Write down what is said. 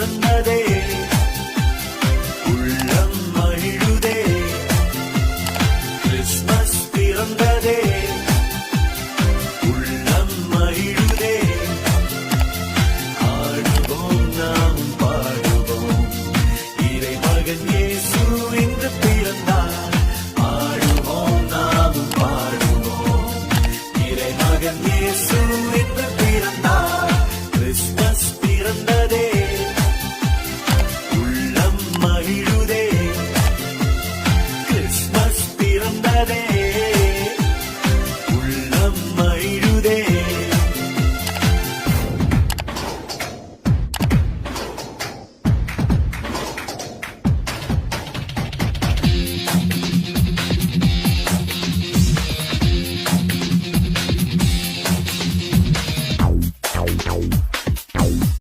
பிறந்ததே. உள்ளம் மகிழுதே. கிறிஸ்மஸ் பிறந்ததே. உள்ளம் மகிழுதே. ஆடுவோம் நாம் பாடுவோம். இறை மகன் இயேசு இன்று பிறந்தார். ஆடுவோம் நாமும் பாடுவோம். இறை மகன் இயேசு இன்று பிறந்தார். கிறிஸ்மஸ் பிறந்ததே. உள்ளதே